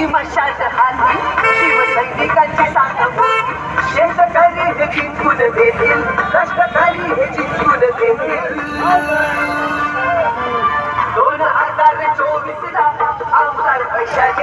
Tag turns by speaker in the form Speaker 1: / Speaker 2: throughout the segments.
Speaker 1: पेटली मशाल हाती शिवसैनिकांची साथ शेतकरी हे जिंकून देतील कष्टकरी हे जिंकून देतील. दोन हजार चोवीस ला आमदार पैशाची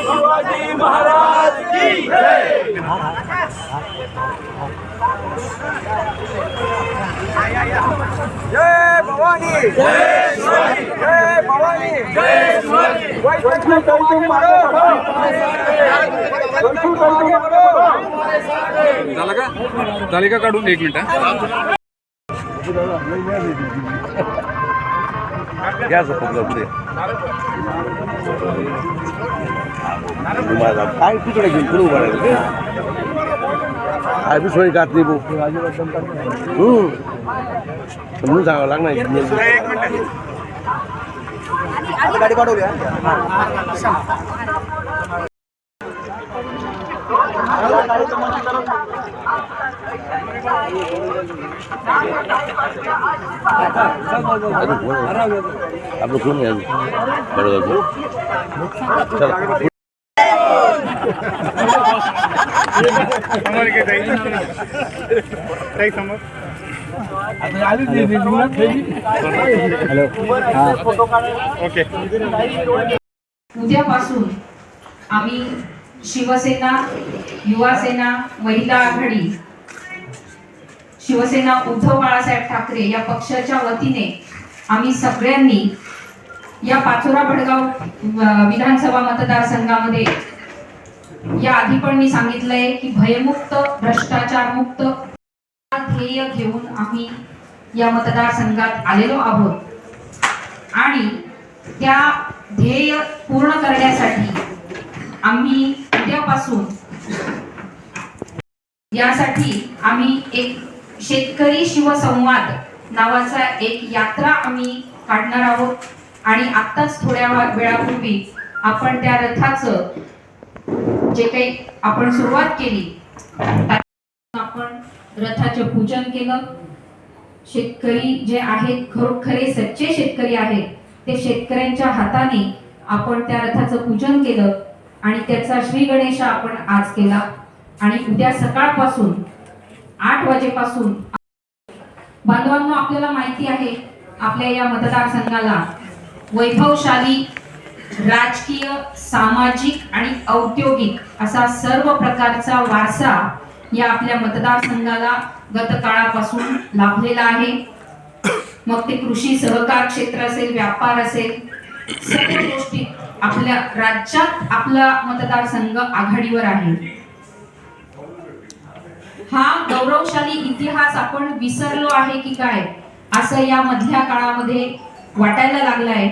Speaker 2: शिवाजी महाराज की जय
Speaker 3: भवानी
Speaker 2: जय
Speaker 3: भवानी
Speaker 2: जय
Speaker 4: का झाले का काढून एक मिनिट हा.
Speaker 5: काय तिकडे घेऊन कुणी उभा राहिलं काय बी सोय जात नाही भाऊ. म्हणून सांगावं लागणार
Speaker 3: गाडी पाठवली
Speaker 5: आपलं कोण आहे बरोबर
Speaker 6: उद्यापासून आम्ही शिवसेना युवासेना महिला आघाडी शिवसेना उद्धव बाळासाहेब ठाकरे या पक्षाच्या वतीने आम्ही सगळ्यांनी या पाचोरा भडगाव विधानसभा मतदारसंघामध्ये या आधी पण मी सांगितलंय की भयमुक्त भ्रष्टाचार मुक्त ध्येय घेऊन आम्ही या मतदारसंघात आलेलो आहोत. आणि त्या ध्येय पूर्ण करण्यासाठी आम्ही उद्यापासून यासाठी आम्ही एक शेतकरी शिवसंवाद नावाचा एक यात्रा आम्ही काढणार आहोत. आणि आत्ताच थोड्या वेळापूर्वी आपण त्या रथाचं जे काही आपण सुरुवात केली आपण रथाचे पूजन केलं. शेतकरी जे आहेत खरोखरे सच्चे शेतकरी आहेत ते शेतकऱ्यांच्या हाताने आपण त्या रथाचं पूजन केलं आणि त्याचा श्री गणेश आपण आज केला. आणि उद्या सकाळपासून आठ वाजेपासून. बांधवांना आपल्याला माहिती आहे आपल्या या मतदारसंघाला वैभवशाली राजकीय सामाजिक आणि औद्योगिक असा सर्व प्रकारचा वारसा या आपल्या मतदारसंघाला गतकाळापासून लाभलेला आहे. मग ते कृषी सहकार क्षेत्र असेल व्यापार असेल सर्व गोष्टी आपल्या राज्यात आपला मतदारसंघ आघाडीवर आहे. हा गौरवशाली इतिहास आपण विसरलो आहे की काय? असं या मधल्या काळामध्ये वाटायला लागलाय.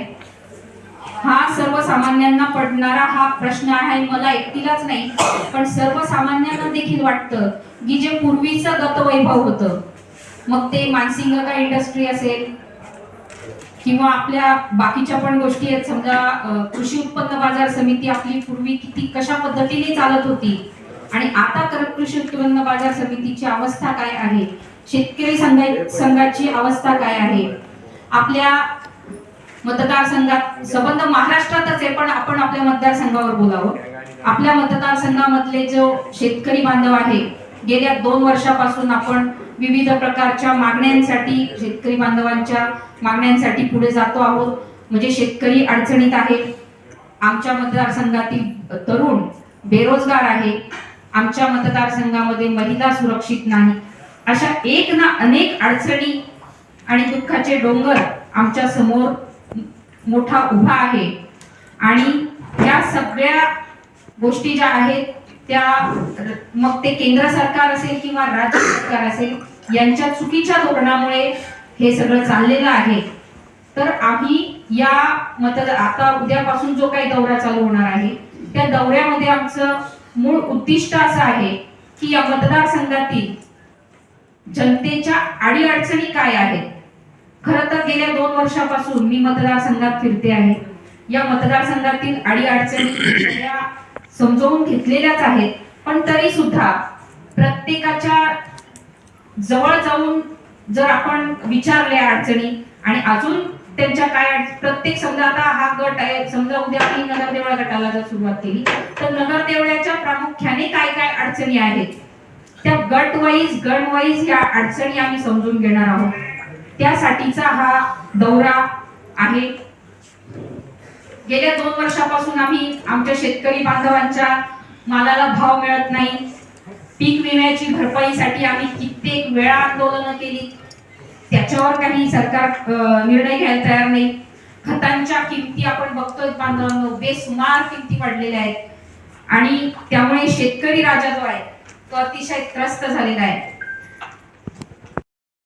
Speaker 6: हा सर्वसामान्यांना पडणारा हा प्रश्न आहे. मला एकटीलाच नाही पण सर्वसामान्यांना देखील वाटतं की जे पूर्वीचं गतवैभव होतं मग ते मानसिंगका इंडस्ट्री असेल? किंवा आपल्या बाकीच्या पण गोष्टी आहेत. समजा कृषी उत्पन्न बाजार समिती आपली पूर्वी किती कशा पद्धतीने चालत होती? आणि आता करत कृषी उत्पन्न बाजार समितीची अवस्था काय आहे? शेतकरी संघा- संघाची अवस्था काय आहे? आपल्या मतदारसंघात संबंध महाराष्ट्रातच आहे पण आपण आपल्या मतदारसंघावर बोलावं. आपल्या मतदारसंघामधले जो शेतकरी बांधव आहे गेल्या दोन वर्षापासून आपण विविध प्रकारच्या मागण्यांसाठी शेतकरी बांधवांच्या मागण्यांसाठी पुढे जातो आहोत. म्हणजे शेतकरी अडचणीत आहे आमच्या मतदारसंघातील तरुण बेरोजगार आहे. आमच्या मतदारसंघामध्ये महिला सुरक्षित नाही. अशा एक ना अनेक अडचणी आणि दुःखाचे डोंगर आमच्यासमोर मोठा उभा आहे. आणि या सगळ्या गोष्टी ज्या आहेत त्या मग ते केंद्र सरकार असेल किंवा राज्य सरकार असेल यांच्या चुकीच्या धोरणामुळे हे सगळं चाललेलं आहे. तर आम्ही या मतदार आता उद्यापासून जो काही दौरा चालू होणार आहे त्या दौऱ्यामध्ये आमचं मूळ उद्दिष्ट असं आहे की या मतदारसंघातील जनतेच्या अडीअडचणी काय आहेत? खरं तर गेल्या दोन वर्षापासून मी मतदारसंघात फिरते आहे. या मतदारसंघातील अडीअडचणी सगळ्या घेतलेल्याच आहेत. पण तरी सुद्धा प्रत्येकाच्या जवळ जाऊन जर आपण विचारल्या अडचणी आणि अजून त्यांच्या काय प्रत्येक समजा आता हा गट आहे समजा उद्या मी नगरदेवळा गटाला जर सुरुवात केली तर नगरदेवळ्याच्या प्रामुख्याने काय काय अडचणी आहेत? त्या गट वाईज गण वाईज या अडचणी आम्ही समजून घेणार आहोत. त्यासाठीचा हा दौरा आहे. गेल्या दोन वर्षापासून आम्ही आमच्या शेतकरी बांधवांच्या मालाला भाव मिळत नाही. पीक विम्याची भरपाईसाठी आम्ही कित्येक वेळा आंदोलनं केली. त्याच्यावर काही सरकार निर्णय घ्यायला तयार नाही. खतांच्या किमती आपण बघतोय बांधवांनो. बेसुमार किमती वाढलेल्या आहेत. आणि त्यामुळे शेतकरी राजा जो आहे तो अतिशय त्रस्त झालेला आहे.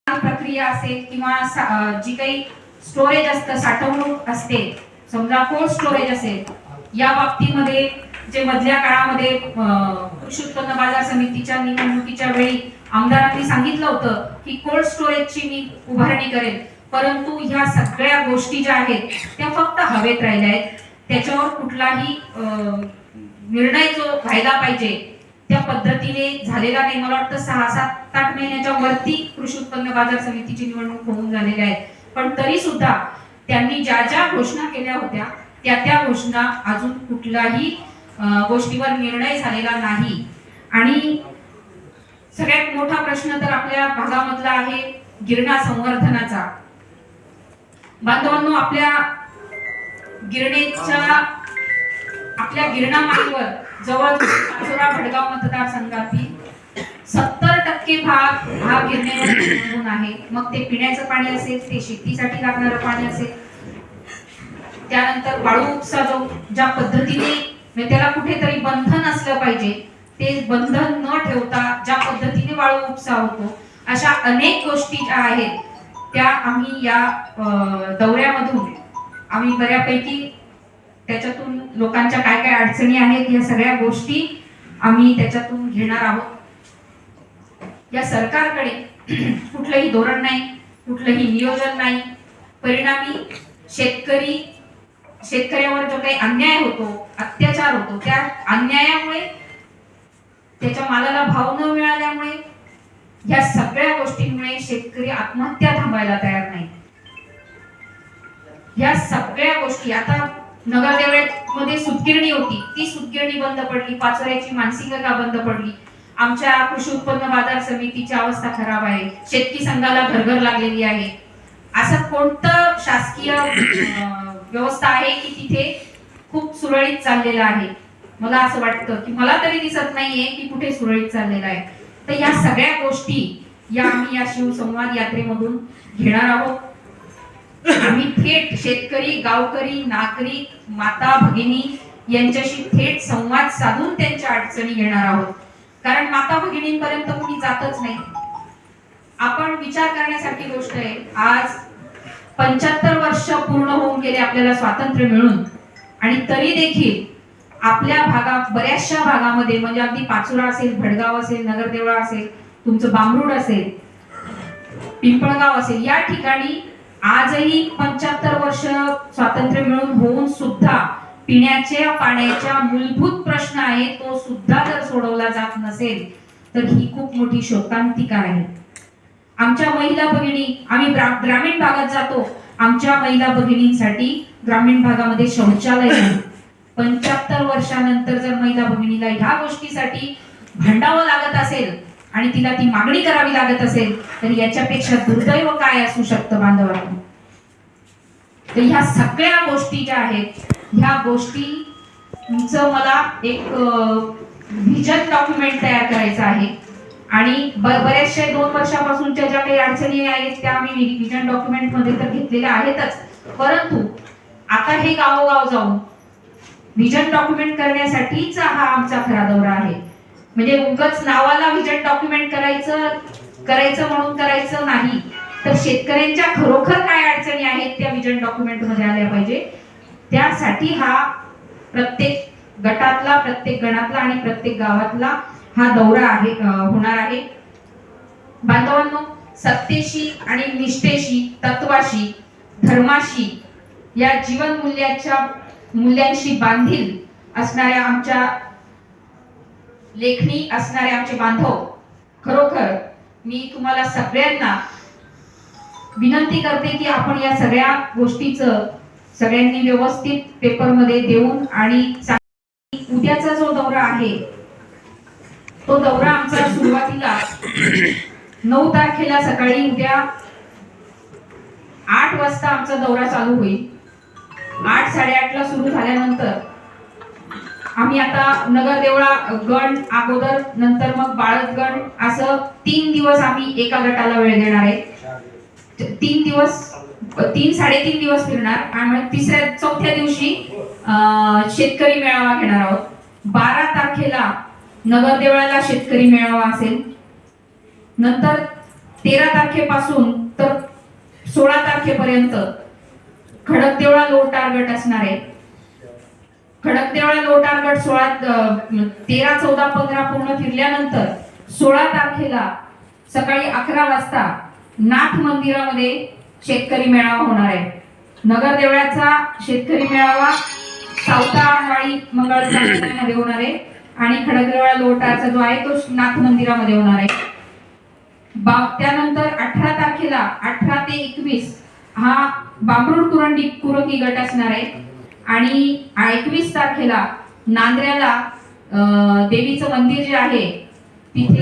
Speaker 6: प्रक्रिया असेल किंवा जी काही स्टोरेज असतं साठवणूक असते समजा कोल्ड स्टोरेज असेल या बाबतीमध्ये जे मधल्या काळामध्ये अं, कृषी उत्पन्न बाजार समितीच्या निवडणुकीच्या वेळी आमदारांनी सांगितलं होतं की कोल्ड स्टोरेजची मी उभारणी करेन. परंतु ह्या सगळ्या गोष्टी ज्या आहेत त्या फक्त हवेत राहिल्या आहेत. त्याच्यावर कुठलाही निर्णय जो व्हायला पाहिजे त्या पद्धतीने झालेला नाही. मला वाटतं सहा सात आठ महिन्याच्या वरती कृषी उत्पन्न बाजार समितीची निवडणूक होऊन झालेल्या आहे. पण तरी सुद्धा त्यांनी ज्या ज्या घोषणा केल्या होत्या त्या त्या घोषणा अजून कुठल्याही गोष्टीवर निर्णय झालेला नाही. आणि सगळ्यात मोठा प्रश्न तर आपल्या भागामधला आहे गिरणा संवर्धनाचा. बांधवांनो आपल्या गिरणेच्या आपल्या गिरणा माईवर जवळ पाचोरा भडगाव मतदारसंघातील सत्तर टक्के भाग हा गिरणेवर अवलंबून आहे. मग ते पिण्याचं पाणी असेल ते शेतीसाठी लागणारं पाणी असेल. त्यानंतर वाळू उपसा जो ज्या पद्धतीने म्हणजे त्याला कुठेतरी बंधन असलं पाहिजे. ते बंधन न ठेवता ज्या पद्धतीने वाळू उपसा होतो अशा अनेक गोष्टी ज्या आहेत त्या आम्ही या दौऱ्यामधून आम्ही बऱ्यापैकी त्याच्यातून लोकांच्या काय काय अडचणी आहेत या सगळ्या गोष्टी आम्ही त्याच्यातून घेणार आहोत. या सरकारकडे कुठलंही धोरण नाही कुठलंही नियोजन नाही. परिणामी शेतकरी शेतकऱ्यावर जो काही अन्याय होतो अत्याचार होतो त्या अन्यायामुळे त्याच्या मालाला भाव न मिळाल्यामुळे या सगळ्या गोष्टींमुळे शेतकरी आत्महत्या थांबायला तयार नाही. या सगळ्या गोष्टी आता नगरदेवळ्यामध्ये सुतगिरणी होती. ती सुतगिरणी बंद पडली पाचोऱ्याची मानसिकता बंद पडली. आमच्या कृषी उत्पन्न बाजार समितीची अवस्था खराब आहे. शेतकी संघाला घरघर लागलेली आहे. असं कोणतं शासकीय व्यवस्था आहे की तिथे खूप सुरळीत चाललेलं आहे? मला असं वाटतं की मला तरी दिसत नाहीये की कुठे सुरळीत चाललेलं आहे. तर या सगळ्या गोष्टी या आम्ही या शिवसंवाद यात्रेमधून घेणार आहोत. आम्ही थेट शेतकरी गावकरी नागरिक माता भगिनी यांच्याशी थेट संवाद साधून त्यांच्या अडचणी घेणार आहोत. कारण माता भगिनींपर्यंत कुणी जातच नाही. आपण विचार करण्यासारखी गोष्ट आहे. आज पंच्याहत्तर वर्ष पूर्ण होऊन गेले आपल्याला स्वातंत्र्य मिळून. आणि तरी देखील आपल्या भागात बऱ्याचशा भागामध्ये म्हणजे अगदी पाचोरा असेल भडगाव असेल नगरदेवळा असेल तुमचं बांबरूड असेल पिंपळगाव असेल या ठिकाणी आजही पंच्याहत्तर वर्ष स्वातंत्र्य मिळून होऊन सुद्धा पिण्याच्या पाण्याच्या मूलभूत प्रश्न आहे तो सुद्धा जर सोडवला जात नसेल तर ही खूप मोठी शोकांतिका आहे. आमच्या महिला भगिनी आम्ही ग्रामीण भागात जातो आमच्या महिला भगिनींसाठी ग्रामीण भागामध्ये शौचालय नाही. पंच्याहत्तर वर्षानंतर जर महिला भगिनीला ह्या गोष्टीसाठी भांडावं लागत असेल आणि तिला ती मागणी करावी लागत असेल तर याच्यापेक्षा दुर्दैव काय असू शकतं बांधवांना? तर ह्या सगळ्या गोष्टी ज्या आहेत ह्या गोष्टी मला एक व्हिजन डॉक्युमेंट तयार करायचं आहे. आणि बऱ्याचशा दोन वर्षापासूनच्या ज्या काही अडचणी आहेत त्या आम्ही व्हिजन डॉक्युमेंटमध्ये तर घेतलेल्या आहेतच. परंतु आता हे गावोगाव जाऊन व्हिजन डॉक्युमेंट करण्यासाठीचा हा आमचा खरा दौरा आहे. म्हणजे उगाच नावाला व्हिजन डॉक्युमेंट करायचं करायचं म्हणून करायचं नाही. तर शेतकऱ्यांच्या खरोखर काय अडचणी आहेत त्या व्हिजन डॉक्युमेंटमध्ये आल्या पाहिजे. त्यासाठी हा प्रत्येक गटातला प्रत्येक गणातला आणि प्रत्येक गावातला हा दौरा आहे होणार आहे. बांधवांनो सत्तेशी आणि निष्ठेशी तत्वाशी धर्माशी या जीवन मूल्याच्या मूल्यांशी बांधील असणाऱ्या आमच्या लेखणी असणारे आमचे बांधव खरोखर मी तुम्हाला सगळ्यांना विनंती करते की आपण या सगळ्या गोष्टीचं सगळ्यांनी व्यवस्थित पेपरमध्ये देऊन आणि उद्याचा जो दौरा आहे तो दौरा आमचा सुरुवातीला नऊ तारखेला सकाळी उद्या आठ वाजता आमचा दौरा चालू होईल. आठ साडेआठला सुरू झाल्यानंतर आम्ही आता नगर देवळा गण अगोदर नंतर मग बाळतगण असं तीन दिवस आम्ही एका गटाला वेळ देणार आहे. तीन दिवस तीन साडेतीन दिवस फिरणार. आणि मग तिसऱ्या चौथ्या दिवशी अं, शेतकरी मेळावा घेणार आहोत. बारा तारखेला नगर देवळाला शेतकरी मेळावा असेल. नंतर तेरा तारखेपासून तर सोळा तारखेपर्यंत खडकदेवळा लोड टार्गेट असणार आहे. खडकदेवळा लोड टार्गेट सोळा तेरा चौदा पंधरा पूर्ण फिरल्यानंतर सोळा तारखेला सकाळी अकरा वाजता नाथ मंदिरामध्ये शेतकरी मेळावा होणार आहे. नगर देवळ्याचा शेतकरी मेळावा सावतावाळी मंगळमध्ये होणार आहे. आणि खडकदेवळा लोटाचा जो आहे तो नाथ मंदिरामध्ये होणार आहे. बा त्यानंतर अठरा तारखेला अठरा ते एकवीस हा बांबरुड कुरंडी कुरंगी गट असणार आहे. आणि एकवीस तारखेला नांद्र्याला देवीचं मंदिर जे आहे तिथे